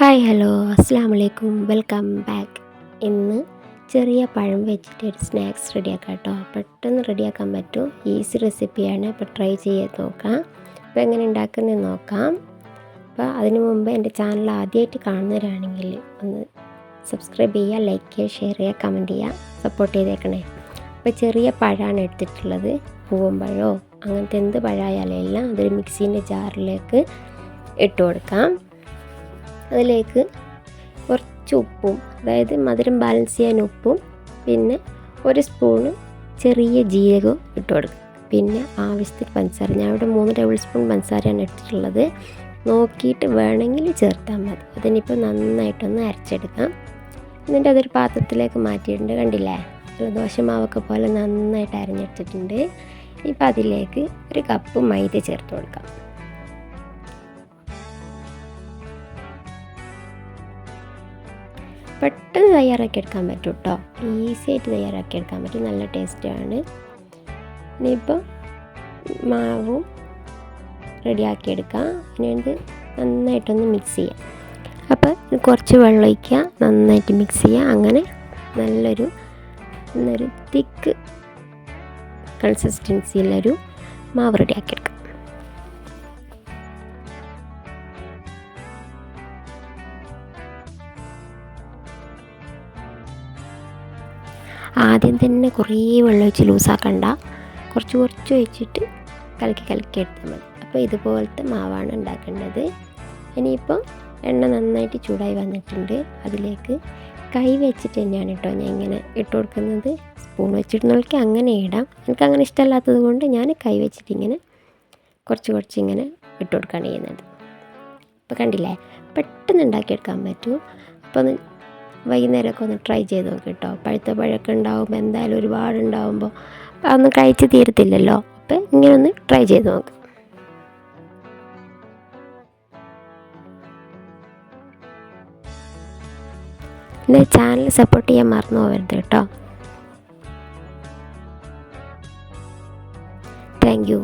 Hi hello. അസ്സാം വലൈക്കും welcome back. ഇന്ന് ചെറിയ പഴം വെച്ചിട്ട് ഒരു സ്നാക്സ് റെഡിയാക്കാം കേട്ടോ. പെട്ടെന്ന് റെഡിയാക്കാൻ പറ്റും. ഈസി റെസിപ്പിയാണ്. അപ്പോൾ ട്രൈ ചെയ്ത് നോക്കാം. അപ്പോൾ എങ്ങനെ ഉണ്ടാക്കുന്നത് നോക്കാം. അപ്പോൾ അതിന് മുമ്പ് എന്റെ ചാനൽ ആദ്യമായിട്ട് കാണുന്നവരാണെങ്കിൽ ഒന്ന് സബ്സ്ക്രൈബ് ചെയ്യുക ലൈക്ക് ചെയ്യുക ഷെയർ ചെയ്യുക കമന്റ് ചെയ്യുക സപ്പോർട്ട് ചെയ്തേക്കണേ. അപ്പോൾ ചെറിയ പഴമാണ് എടുത്തിട്ടുള്ളത്. പൂവമ്പഴമോ അങ്ങനത്തെ എന്ത് പഴമായാലും എല്ലാം അതൊരു മിക്സീന്റെ ജാറിലേക്ക് ഇട്ട് കൊടുക്കാം. അതിലേക്ക് കുറച്ച് ഉപ്പും അതായത് മധുരം ബാലൻസ് ചെയ്യാൻ ഉപ്പും പിന്നെ ഒരു സ്പൂണ് ചെറിയ ജീരകവും ഇട്ട് കൊടുക്കും പിന്നെ ആവശ്യത്തിന് പഞ്ചസാര. ഞാൻ ഇവിടെ മൂന്ന് ടേബിൾ സ്പൂൺ പഞ്ചസാരയാണ് ഇട്ടിട്ടുള്ളത് നോക്കിയിട്ട് വേണമെങ്കിൽ ചേർത്താൽ മതി. അതിനിപ്പോൾ നന്നായിട്ടൊന്ന് അരച്ചെടുക്കാം. എന്നിട്ട് അതൊരു പാത്രത്തിലേക്ക് മാറ്റിയിട്ടുണ്ട്. കണ്ടില്ലേ? ദോശമാവൊക്കെ പോലെ നന്നായിട്ട് അരഞ്ഞെടുത്തിട്ടുണ്ട്. ഇപ്പം അതിലേക്ക് ഒരു കപ്പ് മൈദ ചേർത്ത് കൊടുക്കാം. പെട്ടെന്ന് തയ്യാറാക്കി എടുക്കാൻ പറ്റും കേട്ടോ ഈസി ആയിട്ട് തയ്യാറാക്കി എടുക്കാൻ പറ്റും. നല്ല ടേസ്റ്റാണ് ഇനിയിപ്പോൾ മാവും റെഡിയാക്കി എടുക്കാം ഇനി നന്നായിട്ടൊന്ന് മിക്സ് ചെയ്യാം. അപ്പോൾ കുറച്ച് വെള്ളം ഒഴിക്കുക. നന്നായിട്ട് മിക്സ് ചെയ്യുക. അങ്ങനെ നല്ലൊരു നല്ലൊരു തിക്ക് കൺസിസ്റ്റൻസിയിലൊരു മാവ് റെഡിയാക്കി ആദ്യം തന്നെ കുറേ വെള്ളം ഒഴിച്ച് ലൂസാക്കണ്ട. കുറച്ച് കുറച്ച് ഒഴിച്ചിട്ട് കലക്കി കലക്കി എടുത്താൽ മതി. അപ്പോൾ ഇതുപോലത്തെ മാവാണ് ഉണ്ടാക്കേണ്ടത്. ഇനിയിപ്പോൾ എണ്ണ നന്നായിട്ട് ചൂടായി വന്നിട്ടുണ്ട്. അതിലേക്ക് കൈ വെച്ചിട്ട് തന്നെയാണ് കേട്ടോ ഞാൻ ഇങ്ങനെ ഇട്ട് കൊടുക്കുന്നത്. സ്പൂൺ വെച്ചിട്ട് നോക്കി അങ്ങനെ ഇടാം. എനിക്ക് അങ്ങനെ ഇഷ്ടമല്ലാത്തത് കൊണ്ട് ഞാൻ കൈ വെച്ചിട്ട് ഇങ്ങനെ കുറച്ച് കുറച്ച് ഇങ്ങനെ ഇട്ട് കൊടുക്കുകയാണ് ചെയ്യുന്നത്. അപ്പോൾ കണ്ടില്ലേ? പെട്ടെന്ന് ഉണ്ടാക്കിയെടുക്കാൻ പറ്റും. അപ്പോൾ വൈകുന്നേരമൊക്കെ ഒന്ന് ട്രൈ ചെയ്ത് നോക്കി കേട്ടോ പഴുത്ത പഴക്കം ഉണ്ടാവുമ്പോൾ എന്തായാലും ഒരുപാട് ഉണ്ടാവുമ്പോൾ അതൊന്നും കഴിച്ച് തീരത്തില്ലല്ലോ. അപ്പം ഇങ്ങനെ ഒന്ന് ട്രൈ ചെയ്ത് നോക്കാം. എന്റെ ചാനൽ സപ്പോർട്ട് ചെയ്യാൻ മറന്നു പോകരുത് കേട്ടോ താങ്ക് യു